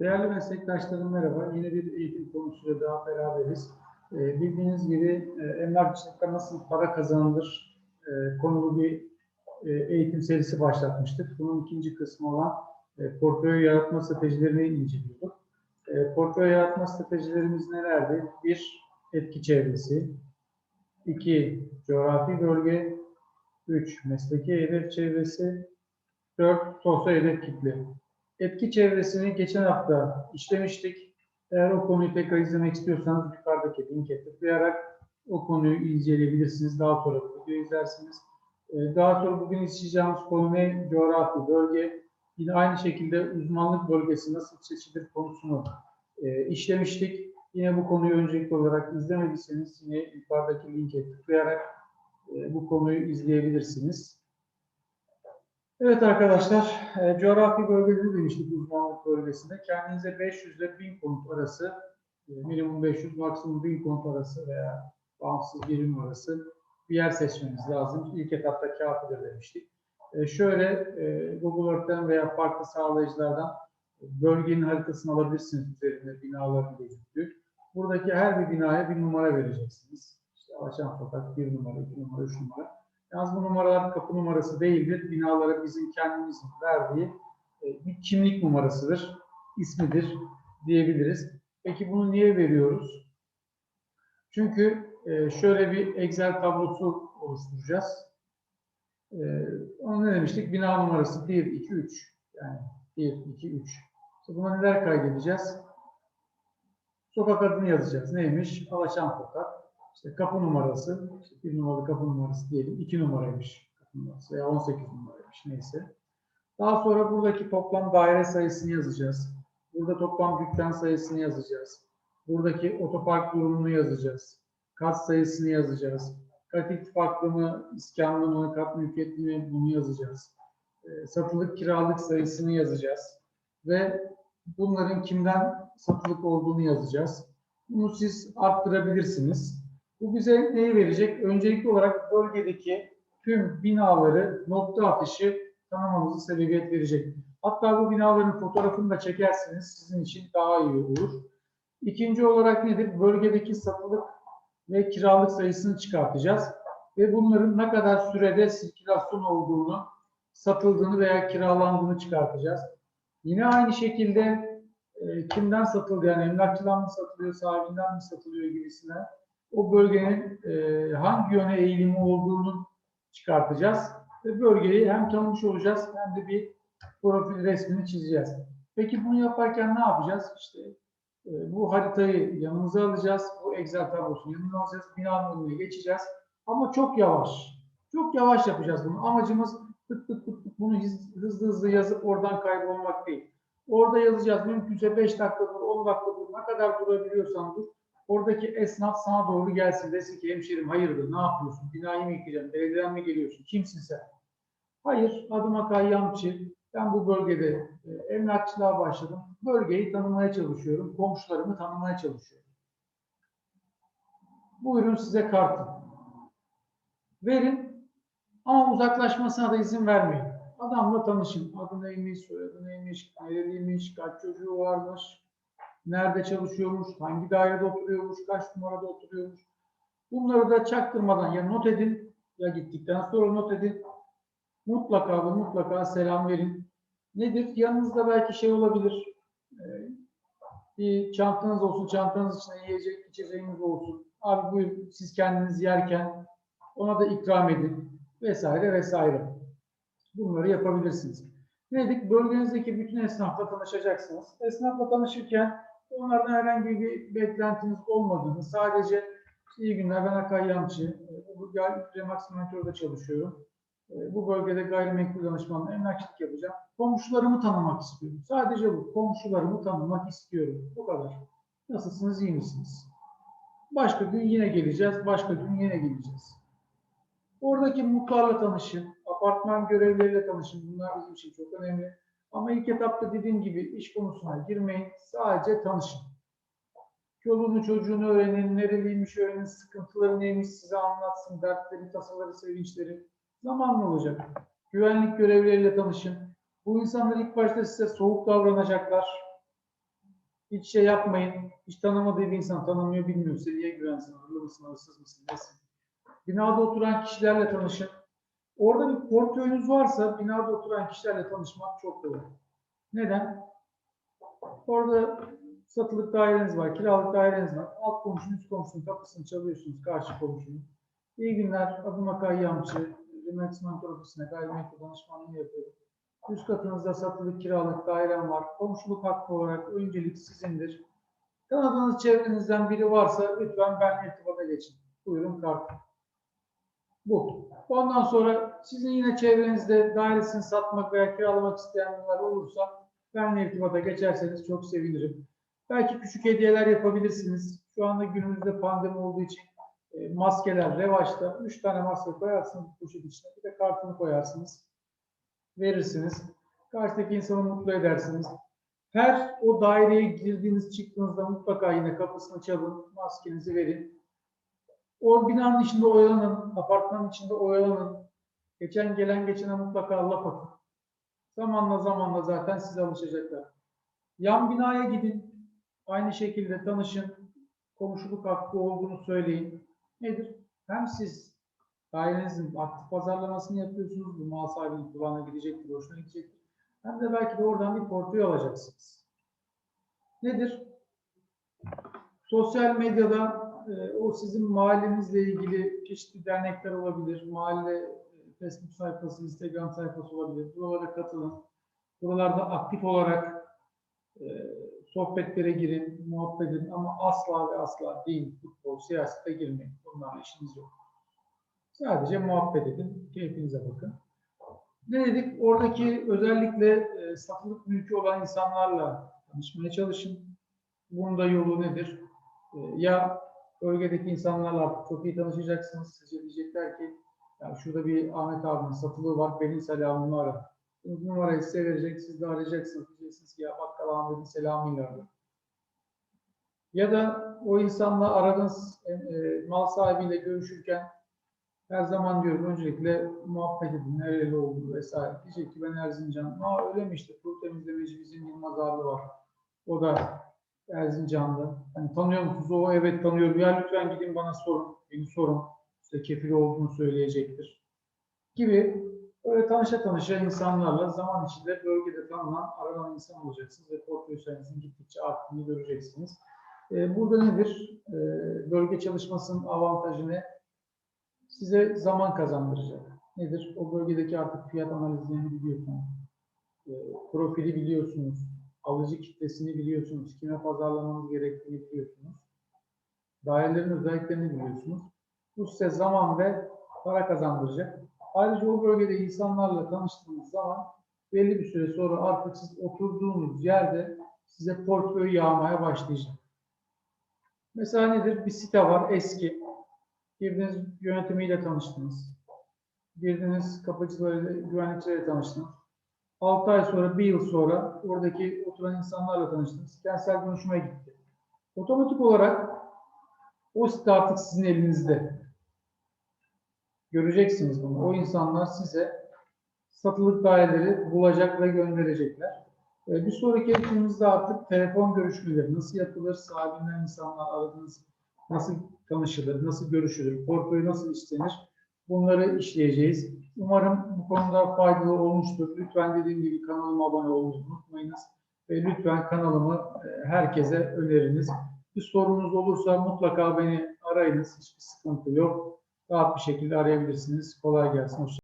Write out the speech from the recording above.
Değerli meslektaşlarım merhaba. Yine bir eğitim konusuyla daha beraberiz. Ee, bildiğiniz gibi e, emlakçılıkta nasıl para kazanılır e, konulu bir e, eğitim serisi başlatmıştık. Bunun ikinci kısmı olan e, portföy yaratma stratejilerini inceliyorduk. E, portföy yaratma stratejilerimiz nelerdi? Bir, etki çevresi. iki coğrafi bölge. Üç, mesleki hedef çevresi. Dört, sosyal hedef kitle. Etki çevresini geçen hafta işlemiştik. Eğer o konuyu tekrar izlemek istiyorsanız yukarıdaki linke tıklayarak o konuyu inceleyebilirsiniz. Daha sonra bu videoyu izlersiniz. Ee, Daha sonra bugün işleyeceğimiz konu ne? Coğrafi bölge. Yine aynı şekilde uzmanlık bölgesi nasıl seçilir konusunu e, işlemiştik. Yine bu konuyu öncelikli olarak izlemediyseniz yine yukarıdaki linke tıklayarak e, bu konuyu izleyebilirsiniz. Evet arkadaşlar, e, coğrafi bölgeleri demiştik uzmanlık bölgesinde. Kendinize 500 ile 1000 konut arası, e, minimum 500, maksimum 1000 konut arası veya bağımsız birim arası bir yer seçmeniz lazım. İlk etapta kafidir demiştik. E, şöyle e, Google Earth'ten veya farklı sağlayıcılardan bölgenin haritasını alabilirsiniz üzerinde binaların gözüktüğü. Buradaki her bir binaya bir numara vereceksiniz. İşte Alçan Sokak 1 numara, 2 numara, 3 numara. Yalnız bu numaralar kapı numarası değildir. Binalara bizim kendimizin verdiği e, bir kimlik numarasıdır, ismidir diyebiliriz. Peki bunu niye veriyoruz? Çünkü e, şöyle bir Excel tablosu oluşturacağız. E, Ona ne demiştik? Bina numarası 1, 2, 3. Yani 1, 2, 3. İşte buna neler kaydedeceğiz? Sokak adını yazacağız. Neymiş? Alaşan Sokak. İşte kapı numarası, işte bir numaralı kapı numarası diyelim, iki numaraymış kapı numarası veya 18 numaraymış neyse. Daha sonra buradaki toplam daire sayısını yazacağız. Burada toplam dükkan sayısını yazacağız. Buradaki otopark durumunu yazacağız. Kat sayısını yazacağız. Kat ittifaklı mı, iskanlı mı, kat mülkiyetli mi bunu yazacağız. E, satılık kiralık sayısını yazacağız. Ve bunların kimden satılık olduğunu yazacağız. Bunu siz arttırabilirsiniz. Bu bize neyi verecek? Öncelikli olarak bölgedeki tüm binaları nokta atışı tanımamızı sebebiyet verecek. Hatta bu binaların fotoğrafını da çekerseniz sizin için daha iyi olur. İkinci olarak nedir? Bölgedeki satılık ve kiralık sayısını çıkartacağız. Ve bunların ne kadar sürede sirkülasyon olduğunu, satıldığını veya kiralandığını çıkartacağız. Yine aynı şekilde e, kimden satıldı yani emlakçıdan mı satılıyor, sahibinden mi satılıyor gibisine o bölgenin e, hangi yöne eğilimi olduğunu çıkartacağız. Ve bölgeyi hem tanımış olacağız hem de bir profil resmini çizeceğiz. Peki bunu yaparken ne yapacağız? İşte e, bu haritayı yanımıza alacağız. Bu Excel tablosunu yanımıza alacağız. Binanın önüne geçeceğiz. Ama çok yavaş. Çok yavaş yapacağız bunu. Amacımız tık tık tık tık bunu hızlı hızlı yazıp oradan kaybolmak değil. Orada yazacağız. Mümkünse 5 dakika dur, 10 dakika. Ne kadar durabiliyorsan dur. Oradaki esnaf sana doğru gelsin desin ki hemşerim hayırdır ne yapıyorsun? Binayı mı yıkacaksın? Belediyeden mi geliyorsun? Kimsin sen? Hayır adım Akayyamçı. Ben bu bölgede e, emlakçılığa başladım. Bölgeyi tanımaya çalışıyorum. Komşularımı tanımaya çalışıyorum. Buyurun size kartım. Verin ama uzaklaşmasına da izin vermeyin. Adamla tanışın. Adı neymiş, soyadı neymiş, nereliymiş, kaç çocuğu varmış, nerede çalışıyormuş, hangi dairede oturuyormuş, kaç numarada oturuyormuş. Bunları da çaktırmadan ya not edin ya gittikten sonra not edin. Mutlaka ve mutlaka selam verin. Nedir? Yanınızda belki şey olabilir. Ee, bir çantanız olsun, çantanız içinde yiyecek, içeceğiniz olsun. Abi buyur siz kendiniz yerken ona da ikram edin vesaire vesaire. Bunları yapabilirsiniz. Ne dedik? Bölgenizdeki bütün esnafla tanışacaksınız. Esnafla tanışırken onlardan herhangi bir beklentiniz olmadığını, sadece iyi günler ben Akay Yamçı, Remax Mentor'da çalışıyorum. E, Bu bölgede gayrimenkul danışmanlığı, emlakçılık yapacağım. Komşularımı tanımak istiyorum. Sadece bu. Komşularımı tanımak istiyorum. Bu kadar. Nasılsınız, iyi misiniz? Başka gün yine geleceğiz, başka gün yine geleceğiz. Oradaki mutlarla tanışın, apartman görevleriyle tanışın. Bunlar bizim için çok önemli. Ama ilk etapta dediğim gibi iş konusuna girmeyin. Sadece tanışın. Çoluğunu çocuğunu öğrenin, nereliymiş öğrenin, sıkıntıları neymiş size anlatsın, dertleri, tasaları, sevinçleri. Zamanla olacak. Güvenlik görevlileriyle tanışın. Bu insanlar ilk başta size soğuk davranacaklar. Hiç şey yapmayın. Hiç tanımadığı bir insan tanımıyor, bilmiyorsa niye güvensin? Hırlı mısın, hırsız mısın, nesin? Binada oturan kişilerle tanışın. Orada bir portföyünüz varsa binada oturan kişilerle tanışmak çok kolay. Neden? Orada satılık daireniz var, kiralık daireniz var. Alt komşunun, üst komşunun kapısını çalıyorsunuz, karşı komşunun. İyi günler, adım Akay Yamçı. Remax Mentor Ofisi'ne gayrimenkul danışmanlığı yapıyorum. Üst katınızda satılık kiralık dairem var. Komşuluk hakkı olarak öncelik sizindir. Tanıdığınız çevrenizden biri varsa lütfen benimle irtibata geçin. Buyurun kart. Bu. Ondan sonra sizin yine çevrenizde dairesini satmak veya kiralamak isteyenler olursa benimle irtibata geçerseniz çok sevinirim. Belki küçük hediyeler yapabilirsiniz. Şu anda günümüzde pandemi olduğu için e, maskeler revaçta. Üç tane maske koyarsınız poşet içine. Bir de kartını koyarsınız. Verirsiniz. Karşıdaki insanı mutlu edersiniz. Her o daireye girdiğiniz çıktığınızda mutlaka yine kapısını çalın, maskenizi verin. O binanın içinde oyalanın, apartmanın içinde oyalanın. Geçen gelen geçene mutlaka laf atın. Zamanla zamanla zaten size alışacaklar. Yan binaya gidin. Aynı şekilde tanışın. Komşuluk hakkı olduğunu söyleyin. Nedir? Hem siz dairenizin aktif pazarlamasını yapıyorsunuz. Bu mal sahibinin kulağına gidecektir, hoşuna gidecektir. Hem de belki de oradan bir portföy alacaksınız. Nedir? Sosyal medyada e, o sizin mahallenizle ilgili çeşitli dernekler olabilir. Mahalle e, Facebook sayfası, Instagram sayfası olabilir. Buralara katılın. Buralarda aktif olarak e, sohbetlere girin, muhabbet edin ama asla ve asla din, futbol, siyasete girmeyin. Bunlarla işiniz yok. Sadece muhabbet edin, keyfinize bakın. Ne dedik? Oradaki özellikle e, satılık mülkü olan insanlarla tanışmaya çalışın. Bunun da yolu nedir? E, ya bölgedeki insanlarla artık çok iyi tanışacaksınız. Sizce diyecekler ki ya şurada bir Ahmet abinin satılığı var, benim selamımı ara. Bu numarayı size verecek, siz de arayacaksınız. Diyeceksiniz ki ya bakkal Ahmet'in selamıyla ara. Ya da o insanla aradığınız e, mal sahibiyle görüşürken her zaman diyorum öncelikle muhabbet edin, nereli olduğu vesaire. Diyecek ki ben Erzincan. Aa öyle mi işte, kuru temizlemeci bizim Yılmaz abi var. O da Erzincan'da. Hani tanıyor musunuz? O evet tanıyorum. Ya lütfen gidin bana sorun, beni sorun. Size kefil olduğunu söyleyecektir. Gibi böyle tanışa tanışa insanlarla zaman içinde bölgede tanınan, aranan insan olacaksınız ve portföy sayınızın gittikçe arttığını göreceksiniz. Ee, burada nedir? Ee, bölge çalışmasının avantajı ne? size zaman kazandıracak. Nedir? O bölgedeki artık fiyat analizlerini biliyorsunuz. E, profili biliyorsunuz. Alıcı kitlesini biliyorsunuz. Kime pazarlamanız gerektiğini biliyorsunuz. Dairelerin özelliklerini biliyorsunuz. Bu size zaman ve para kazandıracak. Ayrıca o bölgede insanlarla tanıştığınız zaman belli bir süre sonra artık siz oturduğunuz yerde size portföy yağmaya başlayacak. Mesela nedir? Bir site var eski. Girdiniz yönetimiyle tanıştınız. Girdiniz kapıcılarıyla, güvenlikçilerle tanıştınız. 6 ay sonra, bir yıl sonra oradaki oturan insanlarla tanıştınız. Kentsel dönüşüme gitti. Otomatik olarak o site artık sizin elinizde. Göreceksiniz bunu. O insanlar size satılık daireleri bulacak ve gönderecekler. Ee, Bir sonraki eğitimimizde artık telefon görüşmeleri nasıl yapılır, sahibinden insanlar aradığınız nasıl tanışılır, nasıl görüşülür, portföy nasıl istenir bunları işleyeceğiz. Umarım bu konuda faydalı olmuştur. Lütfen dediğim gibi kanalıma abone olmayı unutmayınız. Ve lütfen kanalımı e, herkese öneriniz. Bir sorunuz olursa mutlaka beni arayınız. Hiçbir sıkıntı yok. Rahat bir şekilde arayabilirsiniz. Kolay gelsin. Hoşça